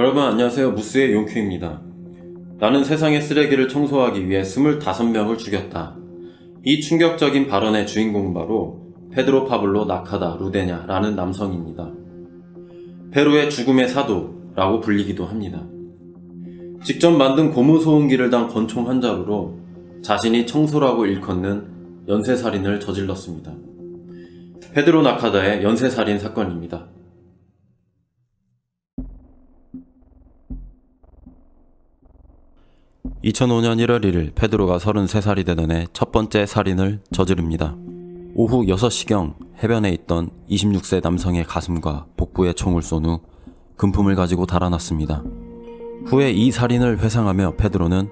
여러분 안녕하세요. 무스의 용큐입니다. 나는 세상의 쓰레기를 청소하기 위해 25명을 죽였다. 이 충격적인 발언의 주인공은 바로 페드로 파블로 나카다 루데냐라는 남성입니다. 페루의 죽음의 사도라고 불리기도 합니다. 직접 만든 고무 소음기를 단 권총 한 자루로 자신이 청소라고 일컫는 연쇄살인을 저질렀습니다. 페드로 나카다의 연쇄살인 사건입니다. 2005년 1월 1일 페드로가 33살이 되던 해 첫 번째 살인을 저지릅니다. 오후 6시경 해변에 있던 26세 남성의 가슴과 복부에 총을 쏜 후 금품을 가지고 달아났습니다. 후에 이 살인을 회상하며 페드로는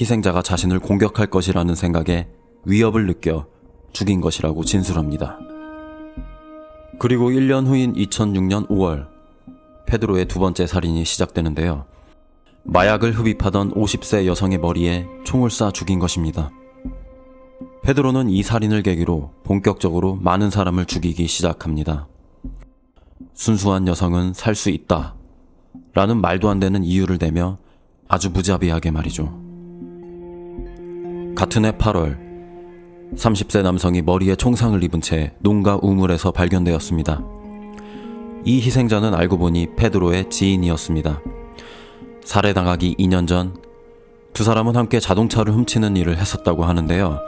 희생자가 자신을 공격할 것이라는 생각에 위협을 느껴 죽인 것이라고 진술합니다. 그리고 1년 후인 2006년 5월 페드로의 두 번째 살인이 시작되는데요. 마약을 흡입하던 50세 여성의 머리에 총을 쏴 죽인 것입니다. 페드로는 이 살인을 계기로 본격적으로 많은 사람을 죽이기 시작합니다. 순수한 여성은 살 수 있다. 라는 말도 안 되는 이유를 대며 아주 무자비하게 말이죠. 같은 해 8월, 30세 남성이 머리에 총상을 입은 채 농가 우물에서 발견되었습니다. 이 희생자는 알고 보니 페드로의 지인이었습니다. 살해당하기 2년 전 두 사람은 함께 자동차를 훔치는 일을 했었다고 하는데요.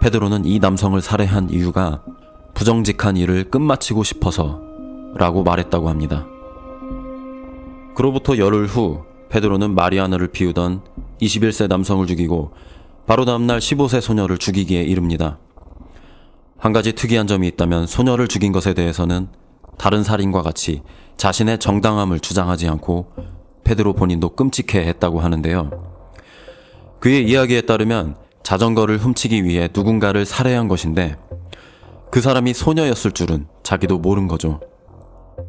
페드로는 이 남성을 살해한 이유가 부정직한 일을 끝마치고 싶어서 라고 말했다고 합니다. 그로부터 열흘 후 페드로는 마리아나를 피우던 21세 남성을 죽이고 바로 다음날 15세 소녀를 죽이기에 이릅니다. 한 가지 특이한 점이 있다면 소녀를 죽인 것에 대해서는 다른 살인과 같이 자신의 정당함을 주장하지 않고 페드로 본인도 끔찍해 했다고 하는데요. 그의 이야기에 따르면 자전거를 훔치기 위해 누군가를 살해한 것인데 그 사람이 소녀였을 줄은 자기도 모른 거죠.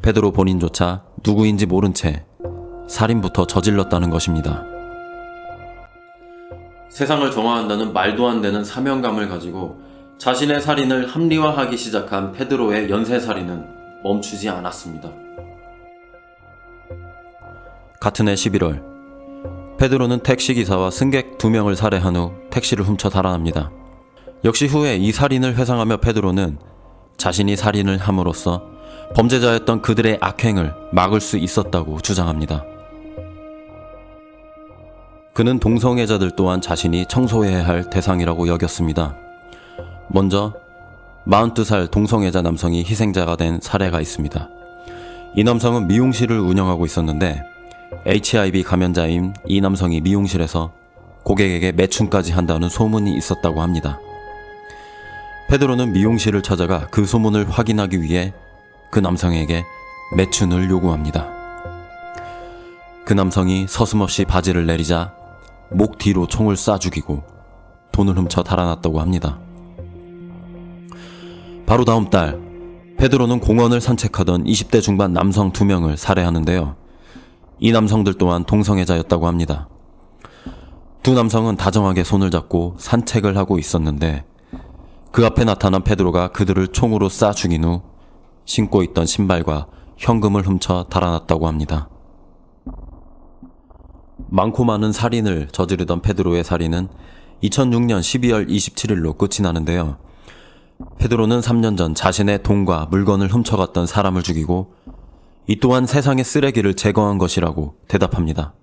페드로 본인조차 누구인지 모른 채 살인부터 저질렀다는 것입니다. 세상을 정화한다는 말도 안 되는 사명감을 가지고 자신의 살인을 합리화하기 시작한 페드로의 연쇄살인은 멈추지 않았습니다. 같은 해 11월, 페드로는 택시기사와 승객 두 명을 살해한 후 택시를 훔쳐 달아납니다. 역시 후에 이 살인을 회상하며 페드로는 자신이 살인을 함으로써 범죄자였던 그들의 악행을 막을 수 있었다고 주장합니다. 그는 동성애자들 또한 자신이 청소해야 할 대상이라고 여겼습니다. 먼저 42살 동성애자 남성이 희생자가 된 사례가 있습니다. 이 남성은 미용실을 운영하고 있었는데 HIV 감염자인 이 남성이 미용실에서 고객에게 매춘까지 한다는 소문이 있었다고 합니다. 페드로는 미용실을 찾아가 그 소문을 확인하기 위해 그 남성에게 매춘을 요구합니다. 그 남성이 서슴없이 바지를 내리자 목 뒤로 총을 쏴 죽이고 돈을 훔쳐 달아났다고 합니다. 바로 다음 달 페드로는 공원을 산책하던 20대 중반 남성 두 명을 살해하는데요. 이 남성들 또한 동성애자였다고 합니다. 두 남성은 다정하게 손을 잡고 산책을 하고 있었는데 그 앞에 나타난 페드로가 그들을 총으로 쏴 죽인 후 신고 있던 신발과 현금을 훔쳐 달아났다고 합니다. 많고 많은 살인을 저지르던 페드로의 살인은 2006년 12월 27일로 끝이 나는데요. 페드로는 3년 전 자신의 돈과 물건을 훔쳐갔던 사람을 죽이고 이 또한 세상의 쓰레기를 제거한 것이라고 대답합니다.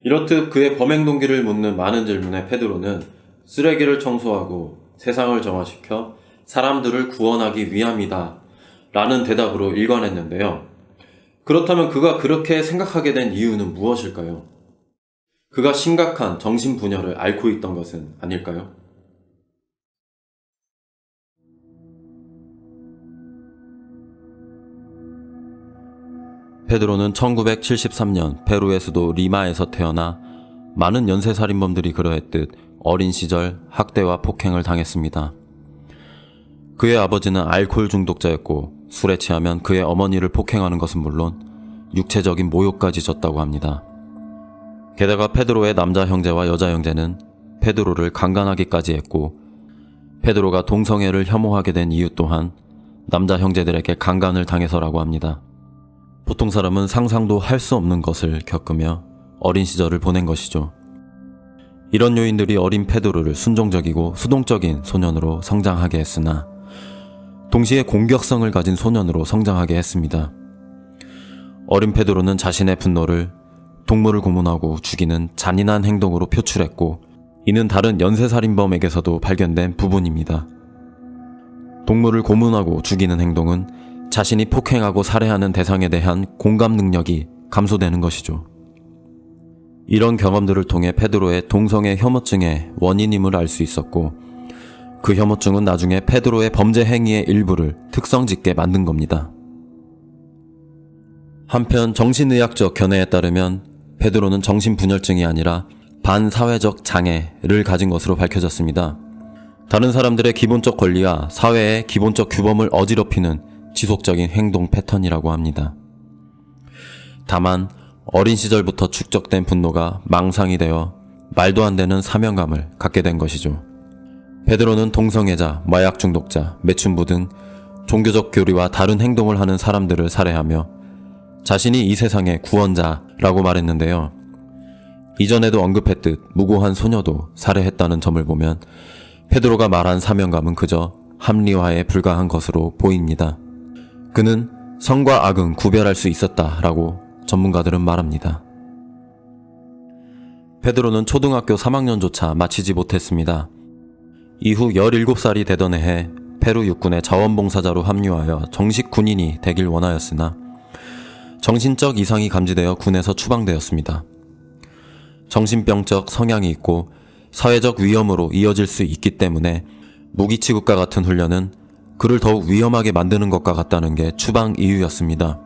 이렇듯 그의 범행 동기를 묻는 많은 질문에 페드로는 쓰레기를 청소하고 세상을 정화시켜 사람들을 구원하기 위함이다. 라는 대답으로 일관했는데요. 그렇다면 그가 그렇게 생각하게 된 이유는 무엇일까요? 그가 심각한 정신분열을 앓고 있던 것은 아닐까요? 페드로는 1973년 페루의 수도 리마에서 태어나 많은 연쇄살인범들이 그러했듯 어린 시절 학대와 폭행을 당했습니다. 그의 아버지는 알코올 중독자였고 술에 취하면 그의 어머니를 폭행하는 것은 물론 육체적인 모욕까지 줬다고 합니다. 게다가 페드로의 남자 형제와 여자 형제는 페드로를 강간하기까지 했고 페드로가 동성애를 혐오하게 된 이유 또한 남자 형제들에게 강간을 당해서라고 합니다. 보통 사람은 상상도 할 수 없는 것을 겪으며 어린 시절을 보낸 것이죠. 이런 요인들이 어린 페드로를 순종적이고 수동적인 소년으로 성장하게 했으나 동시에 공격성을 가진 소년으로 성장하게 했습니다. 어린 페드로는 자신의 분노를 동물을 고문하고 죽이는 잔인한 행동으로 표출했고 이는 다른 연쇄살인범에게서도 발견된 부분입니다. 동물을 고문하고 죽이는 행동은 자신이 폭행하고 살해하는 대상에 대한 공감 능력이 감소되는 것이죠. 이런 경험들을 통해 페드로의 동성애 혐오증의 원인임을 알 수 있었고 그 혐오증은 나중에 페드로의 범죄 행위의 일부를 특성 짓게 만든 겁니다. 한편 정신의학적 견해에 따르면 페드로는 정신분열증이 아니라 반사회적 장애를 가진 것으로 밝혀졌습니다. 다른 사람들의 기본적 권리와 사회의 기본적 규범을 어지럽히는 지속적인 행동 패턴이라고 합니다. 다만 어린 시절부터 축적된 분노가 망상이 되어 말도 안 되는 사명감을 갖게 된 것이죠. 베드로는 동성애자, 마약 중독자, 매춘부 등 종교적 교리와 다른 행동을 하는 사람들을 살해하며 자신이 이 세상의 구원자라고 말했는데요. 이전에도 언급했듯 무고한 소녀도 살해했다는 점을 보면 페드로가 말한 사명감은 그저 합리화에 불과한 것으로 보입니다. 그는 성과 악은 구별할 수 있었다라고 전문가들은 말합니다. 페드로는 초등학교 3학년조차 마치지 못했습니다. 이후 17살이 되던 해에 페루 육군의 자원봉사자로 합류하여 정식 군인이 되길 원하였으나 정신적 이상이 감지되어 군에서 추방되었습니다. 정신병적 성향이 있고 사회적 위험으로 이어질 수 있기 때문에 무기치국과 같은 훈련은 그를 더욱 위험하게 만드는 것과 같다는 게 추방 이유였습니다.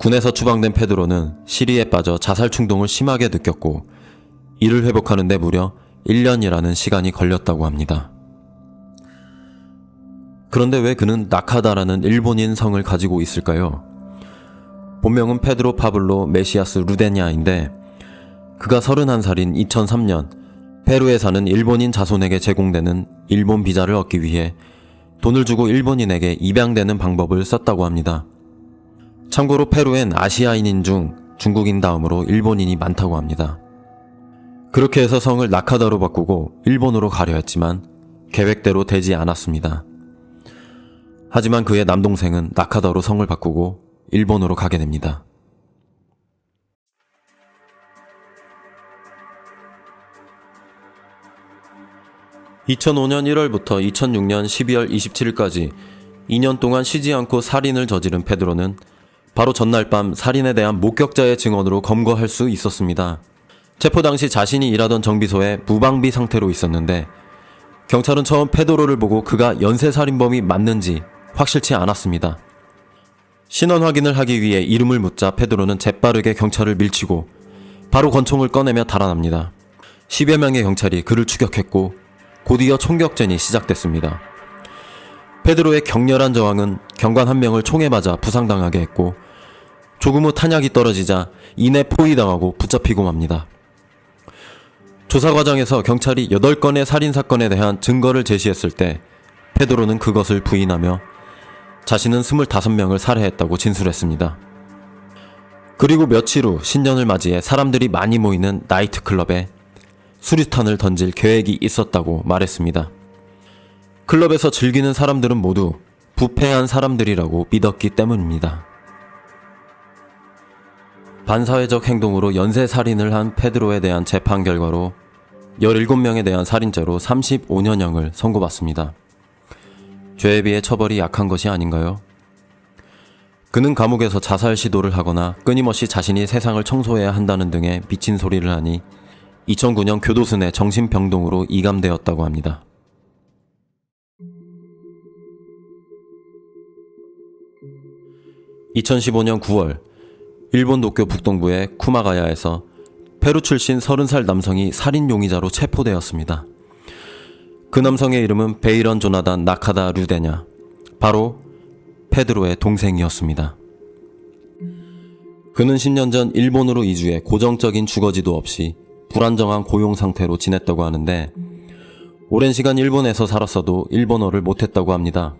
군에서 추방된 페드로는 시리에 빠져 자살 충동을 심하게 느꼈고 이를 회복하는데 무려 1년이라는 시간이 걸렸다고 합니다. 그런데 왜 그는 나카다라는 일본인 성을 가지고 있을까요? 본명은 페드로 파블로 메시아스 루데냐인데 그가 31살인 2003년 페루에 사는 일본인 자손에게 제공되는 일본 비자를 얻기 위해 돈을 주고 일본인에게 입양되는 방법을 썼다고 합니다. 참고로 페루엔 아시아인인 중 중국인 다음으로 일본인이 많다고 합니다. 그렇게 해서 성을 나카다로 바꾸고 일본으로 가려 했지만 계획대로 되지 않았습니다. 하지만 그의 남동생은 나카다로 성을 바꾸고 일본으로 가게 됩니다. 2005년 1월부터 2006년 12월 27일까지 2년 동안 쉬지 않고 살인을 저지른 페드로는 바로 전날 밤 살인에 대한 목격자의 증언으로 검거할 수 있었습니다. 체포 당시 자신이 일하던 정비소에 무방비 상태로 있었는데 경찰은 처음 페드로를 보고 그가 연쇄살인범이 맞는지 확실치 않았습니다. 신원 확인을 하기 위해 이름을 묻자 페드로는 재빠르게 경찰을 밀치고 바로 권총을 꺼내며 달아납니다. 10여 명의 경찰이 그를 추격했고 곧이어 총격전이 시작됐습니다. 페드로의 격렬한 저항은 경관 한 명을 총에 맞아 부상당하게 했고 조금 후 탄약이 떨어지자 이내 포위당하고 붙잡히고 맙니다. 조사 과정에서 경찰이 8건의 살인 사건에 대한 증거를 제시했을 때 페드로는 그것을 부인하며 자신은 25명을 살해했다고 진술했습니다. 그리고 며칠 후 신년을 맞이해 사람들이 많이 모이는 나이트클럽에 수류탄을 던질 계획이 있었다고 말했습니다. 클럽에서 즐기는 사람들은 모두 부패한 사람들이라고 믿었기 때문입니다. 반사회적 행동으로 연쇄 살인을 한 페드로에 대한 재판 결과로 17명에 대한 살인죄로 35년형을 선고받습니다. 죄에 비해 처벌이 약한 것이 아닌가요? 그는 감옥에서 자살 시도를 하거나 끊임없이 자신이 세상을 청소해야 한다는 등의 미친 소리를 하니 2009년 교도소 내 정신병동으로 이감되었다고 합니다. (2015년 9월) 일본 도쿄 북동부의 쿠마가야에서 페루 출신 30살 남성이 살인 용의자로 체포되었습니다. 그 남성의 이름은 베이런 조나단 나카다 류데냐. 바로 페드로의 동생이었습니다. 그는 10년 전 일본으로 이주해 고정적인 주거지도 없이 불안정한 고용 상태로 지냈다고 하는데 오랜 시간 일본에서 살았어도 일본어를 못했다고 합니다.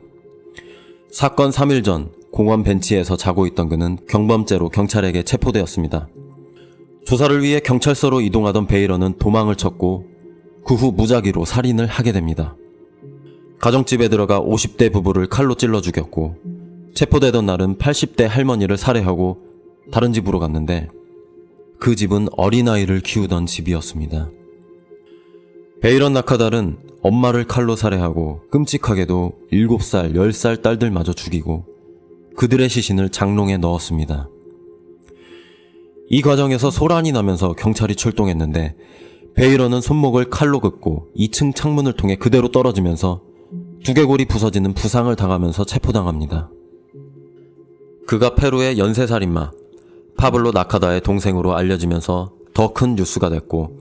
사건 3일 전 공원 벤치에서 자고 있던 그는 경범죄로 경찰에게 체포되었습니다. 조사를 위해 경찰서로 이동하던 베이런은 도망을 쳤고 그 후 무작위로 살인을 하게 됩니다. 가정집에 들어가 50대 부부를 칼로 찔러 죽였고 체포되던 날은 80대 할머니를 살해하고 다른 집으로 갔는데 그 집은 어린아이를 키우던 집이었습니다. 베이런 나카달은 엄마를 칼로 살해하고 끔찍하게도 7살, 10살 딸들마저 죽이고 그들의 시신을 장롱에 넣었습니다. 이 과정에서 소란이 나면서 경찰이 출동했는데 베이런은 손목을 칼로 긋고 2층 창문을 통해 그대로 떨어지면서 두개골이 부서지는 부상을 당하면서 체포당합니다. 그가 페루의 연쇄살인마 파블로 나카다의 동생으로 알려지면서 더 큰 뉴스가 됐고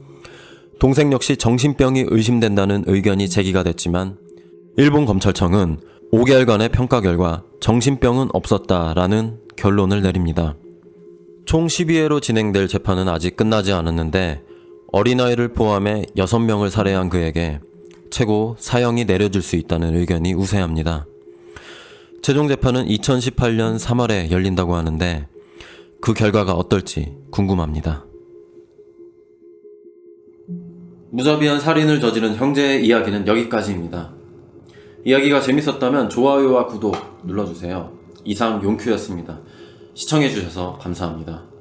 동생 역시 정신병이 의심된다는 의견이 제기가 됐지만 일본 검찰청은 5개월간의 평가 결과 정신병은 없었다라는 결론을 내립니다. 총 12회로 진행될 재판은 아직 끝나지 않았는데 어린아이를 포함해 6명을 살해한 그에게 최고 사형이 내려질 수 있다는 의견이 우세합니다. 최종 재판은 2018년 3월에 열린다고 하는데 그 결과가 어떨지 궁금합니다. 무자비한 살인을 저지른 형제의 이야기는 여기까지입니다. 이야기가 재밌었다면 좋아요와 구독 눌러주세요. 이상 용큐였습니다. 시청해주셔서 감사합니다.